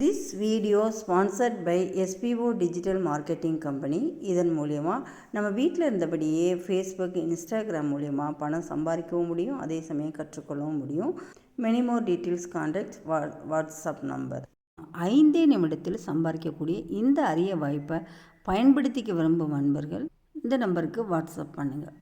This video sponsored by SPO digital marketing company இதன் மூலயமா நம்ம வீட்டில் இருந்தபடியே ஃபேஸ்புக் இன்ஸ்டாகிராம் மூலயமா பணம் சம்பாதிக்கவும் முடியும். அதே சமயம் கற்றுக்கொள்ளவும் முடியும். மெனி மோர் டீட்டெயில்ஸ் கான்டாக்ட் வா வாட்ஸ்அப் நம்பர் ஐந்தே நிமிடத்தில் சம்பாதிக்கக்கூடிய இந்த அரிய வாய்ப்பை பயன்படுத்திக்க விரும்பும் நண்பர்கள் இந்த நம்பருக்கு வாட்ஸ்அப் பண்ணுங்கள்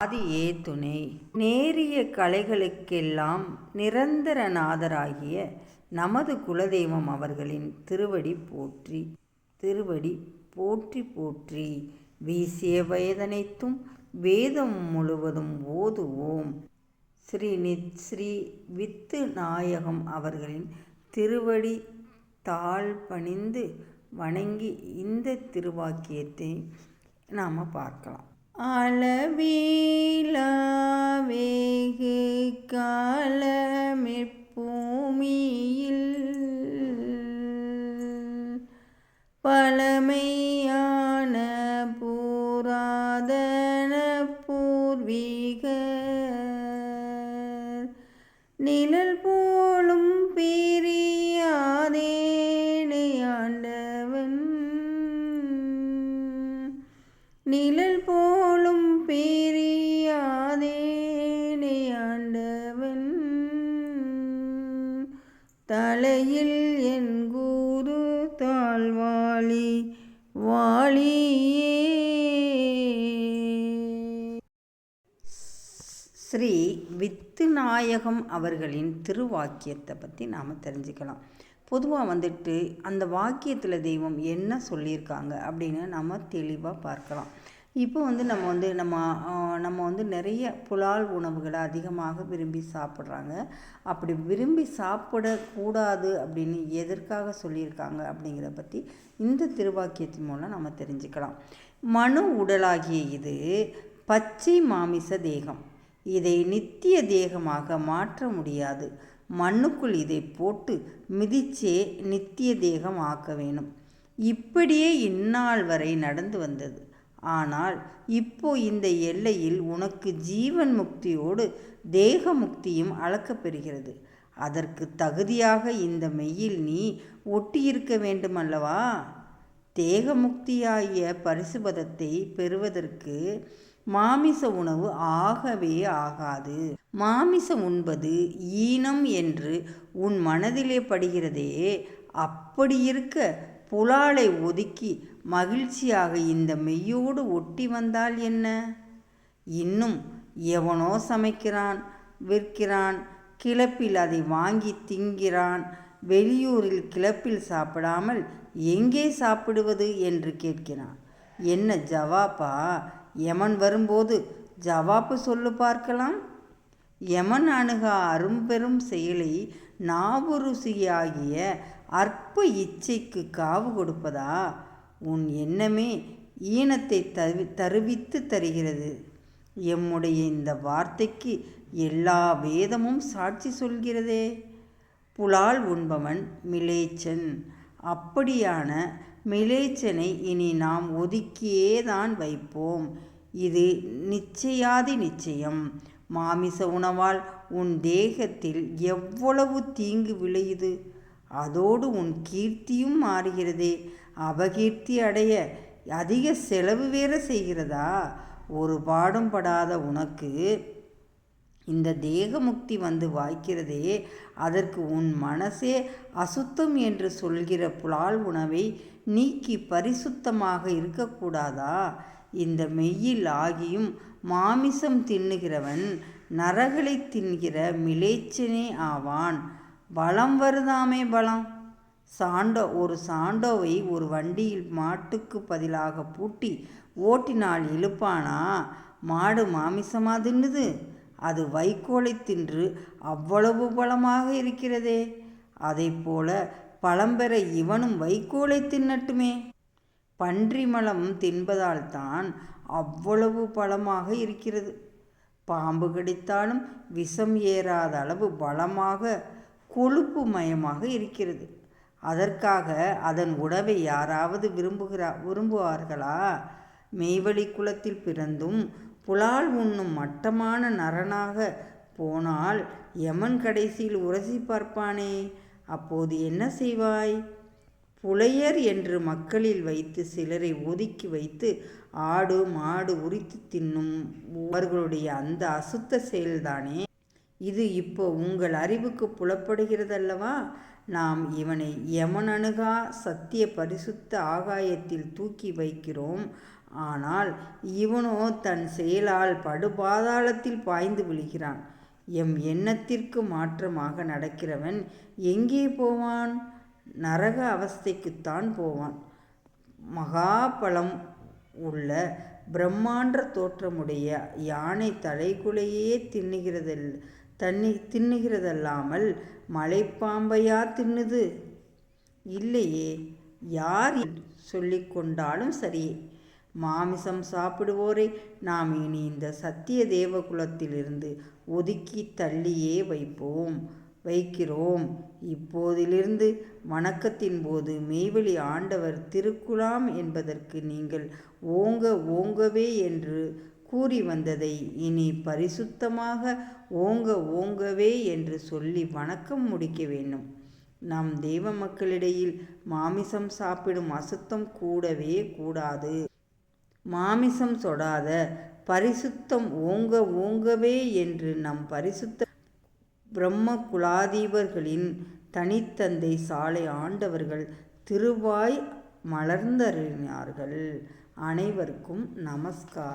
ஆதியே துணை நேரிய கலைகளுக்கெல்லாம் நிரந்தர நாதராகிய நமது குலதெய்வம் அவர்களின் திருவடி போற்றி திருவடி போற்றி போற்றி. வீசிய வயதனைத்தும் வேதம் முழுவதும் ஓதுவோம். ஸ்ரீ நித் ஸ்ரீ வித்து நாயகம் அவர்களின் திருவடி தாழ் பணிந்து வணங்கி இந்த திருவாக்கியத்தை நாம் பார்க்கலாம். அளவீலா வேகு காலமிற்பூமியில். பழமையான பூராதன பூர்வீக நிழல் போலும் பிரியாதேனை ஆண்டவன் நிழல் போ என் குரு தாழ்வாளி வாழியே. ஸ்ரீ வித்துநாயகம் அவர்களின் திருவாக்கியத்தை பற்றி நாம் தெரிஞ்சுக்கலாம். பொதுவாக வந்துட்டு அந்த வாக்கியத்தில் தெய்வம் என்ன சொல்லியிருக்காங்க அப்படின்னு நம்ம தெளிவாக பார்க்கலாம். இப்போ வந்து நம்ம வந்து நம்ம நம்ம வந்து நிறைய புலால் உணவுகளை அதிகமாக விரும்பி சாப்பிட்றாங்க. அப்படி விரும்பி சாப்பிடக்கூடாது அப்படின்னு எதற்காக சொல்லியிருக்காங்க அப்படிங்கிறத பற்றி இந்த திருவாக்கியத்தின் மூலம் நம்ம தெரிஞ்சுக்கலாம். மனு உடலாகிய இது பச்சை மாமிச தேகம். இதை நித்திய தேகமாக மாற்ற முடியாது. மண்ணுக்குள் இதை போட்டு மிதிச்சே நித்திய தேகம் ஆக்க வேணும் இப்படியே இந்நாள் வரை நடந்து வந்தது. ஆனால் இப்போ இந்த எல்லையில் உனக்கு ஜீவன் முக்தியோடு தேக முக்தியும் அளக்கப்பெறுகிறது அதற்கு தகுதியாக இந்த மெய்யில் நீ ஒட்டியிருக்க வேண்டுமல்லவா? தேகமுக்தியாகிய பரிசுபதத்தை பெறுவதற்கு மாமிச உணவு ஆகவே ஆகாது. மாமிசம் உண்பது ஈனம் என்று உன் மனதிலே படுகிறதே அப்படி இருக்க புலாலை ஒதுக்கி மகிழ்ச்சியாக இந்த மெய்யோடு ஒட்டி வந்தால் என்ன? இன்னும் எவனோ சமைக்கிறான் விற்கிறான் கிளப்பில் அதை வாங்கி திங்கிறான் வெளியூரில் கிளப்பில் சாப்பிடாமல் எங்கே சாப்பிடுவது என்று கேட்கிறான். என்ன ஜவாப்பா யமன் வரும்போது ஜவாப்பு சொல்லு பார்க்கலாம். யமன் அணுகா அரும்பெரும் செயலை நாவுருசியாகிய அற்ப இச்சைக்கு காவு கொடுப்பதா? உன் எண்ணமே ஈனத்தை தவி தருவித்து தருகிறது. எம்முடைய இந்த வார்த்தைக்கு எல்லா வேதமும் சாட்சி சொல்கிறதே. புலால் உண்பவன் மிலேச்சன். அப்படியான மிலேச்சனை இனி நாம் ஒதுக்கியே தான் வைப்போம். இது நிச்சயாதி நிச்சயம். மாமிச உணவால் உன் தேகத்தில் எவ்வளவு தீங்கு விளையுது? அதோடு உன் கீர்த்தியும் மாறுகிறதே. அபகீர்த்தி அடைய அதிக செலவு வேற செய்கிறதா? ஒரு பாடும் படாத உனக்கு இந்த தேகமுக்தி வந்து வாய்க்கிறதே. அதற்கு உன் மனசே அசுத்தம் என்று சொல்கிற புலால் உணவை நீக்கி பரிசுத்தமாக இருக்கக்கூடாதா? இந்த மெய்யில் ஆகியும் மாமிசம் தின்னுகிறவன் நரகளை தின்கிற மிலேச்சனே ஆவான். பலம் வருதாமே பலம். சாண்டோ ஒரு சாண்டோவை ஒரு வண்டியில் மாட்டுக்கு பதிலாக பூட்டி ஓட்டினால் இழுப்பானா? மாடு மாமிசமா தின்னுது. அது வைக்கோலை தின்று அவ்வளவு பலமாக இருக்கிறதே. அதைப்போல பழம்பெற இவனும் வைக்கோலை தின்னட்டுமே. பன்றி மலம் தின்பதால் தான் அவ்வளவு பலமாக இருக்கிறது. பாம்பு கடித்தாலும் விஷம் ஏறாத அளவு பலமாக கொழுப்பு மயமாக இருக்கிறது. அதற்காக அதன் உணவை யாராவது விரும்புகிறா விரும்புவார்களா? மெய்வழி குலத்தில் பிறந்தும் புலால் உண்ணும் மட்டமான நரனாக போனால் யமன் கடைசியில் உரசி பார்ப்பானே. அப்போது என்ன செய்வாய்? புலையர் என்று மக்களில் வைத்து சிலரை ஒதுக்கி வைத்து ஆடு மாடு உரித்து தின்னும். அவர்களுடைய அந்த அசுத்த செயல்தானே? இது இப்போ உங்கள் அறிவுக்கு புலப்படுகிறதல்லவா? நாம் இவனை யமன் அணுகா சத்திய பரிசுத்த ஆகாயத்தில் தூக்கி வைக்கிறோம். ஆனால் இவனோ தன் செயலால் படுபாதாளத்தில் பாய்ந்து விழுகிறான். எம் எண்ணத்திற்கு மாற்றமாக நடக்கிறவன் எங்கே போவான்? நரக அவஸ்தைக்குத்தான் போவான். மகாபலம் உள்ள பிரம்மாண்ட தோற்றமுடைய யானை தலைக்குலையே தின்னுகிறதில்லை தண்ணி தின்னுகிறதல்லாமல் மலைப்பாம்பையா தின்னுது? இல்லையே யார் சொல்லிக் கொண்டாலும் சரியே மாமிசம் சாப்பிடுவோரை நாம் இனி இந்த சத்திய தேவகுலத்திலிருந்து ஒதுக்கி தள்ளியே வைப்போம் வைக்கிறோம். இப்போதிலிருந்து வணக்கத்தின் போது மெய்வெளி ஆண்டவர் திருக்குலாம் என்பதற்கு நீங்கள் ஓங்க ஓங்கவே என்று கூறி வந்ததை இனி பரிசுத்தமாக ஓங்க ஓங்கவே என்று சொல்லி வணக்கம் முடிக்க வேண்டும். நம் தெய்வ மக்களிடையில் மாமிசம் சாப்பிடும் அசுத்தம் கூடவே கூடாது. மாமிசம் சொடாத பரிசுத்தம் ஓங்க ஓங்கவே என்று நம் பரிசுத்த பிரம்ம குலாதீபர்களின் தனித்தந்தை சாலை ஆண்டவர்கள் திருவாய் மலர்ந்தறினார்கள் அனைவருக்கும் நமஸ்கார்.